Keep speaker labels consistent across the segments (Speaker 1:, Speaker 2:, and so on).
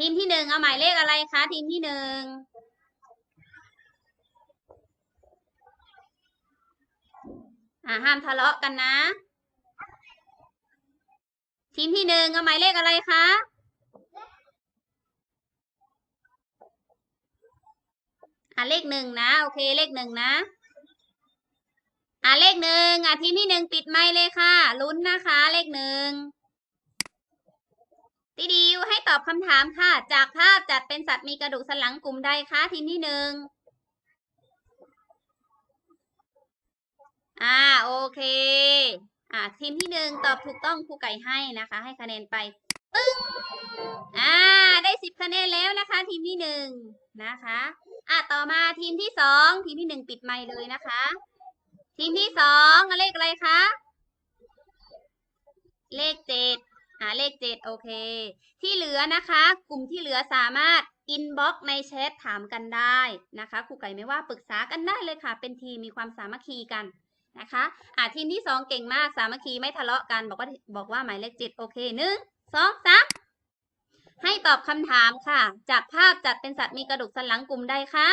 Speaker 1: ทีมที่หนึ่งเอาหมายเลขอะไรคะ ทีมที่หนึ่งอ่าห้ามทะเลาะกันนะ ทีมที่หนึ่งเอาหมายเลขอะไรคะอ่าเลขหนึ่งนะโอเคเลขหนึ่งนะอ่าเลขหนึ่งอ่าทีมที่หนึ่งปิดไมค์เลยค่ะลุ้นนะคะ ตีดิวให้ตอบคำถามค่ะ จากภาพจัดเป็นสัตว์มีกระดูกสันหลังกลุ่มใดคะทีมที่หนึ่งอ่าโอเค อ่าทีมที่หนึ่งตอบถูกต้องครูไก่ให้นะคะ ให้คะแนนไปตึ้งอ่า ได้สิบคะแนนแล้วนะคะ ทีมที่หนึ่งนะคะ อะต่อมาทีมที่สองทีมที่หนึ่งปิดไมค์เลยนะคะ ทีมที่สองเลขอะไรคะเลขเจ็ดาเลขเจ็ดโอเค ที่เหลือนะคะ กลุ่มที่เหลือสามารถอินบ็อกในแชทถามกันได้นะคะครูไก่ไม่ว่าปรึกษากันได้เลยค่ะ เป็นทีมมีความสามัคคีกันนะคะอ่าทีมที่สองเก่งมากสามัคคีไม่ทะเลาะกัน บอกว่าบอกว่าหมายเลขเจ็ดโอเคหนึ่งสองสามให้ตอบคำถามค่ะ จากภาพจัดเป็นสัตว์มีกระดูกสันหลังกลุ่มใดคะ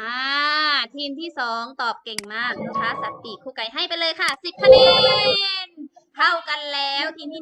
Speaker 1: อ่า ทีมที่สองตอบเก่งมากนะคะสัตติคู่ไก่ให้ไปเลยค่ะสิบคะแนน เท่ากันแล้วทีมที่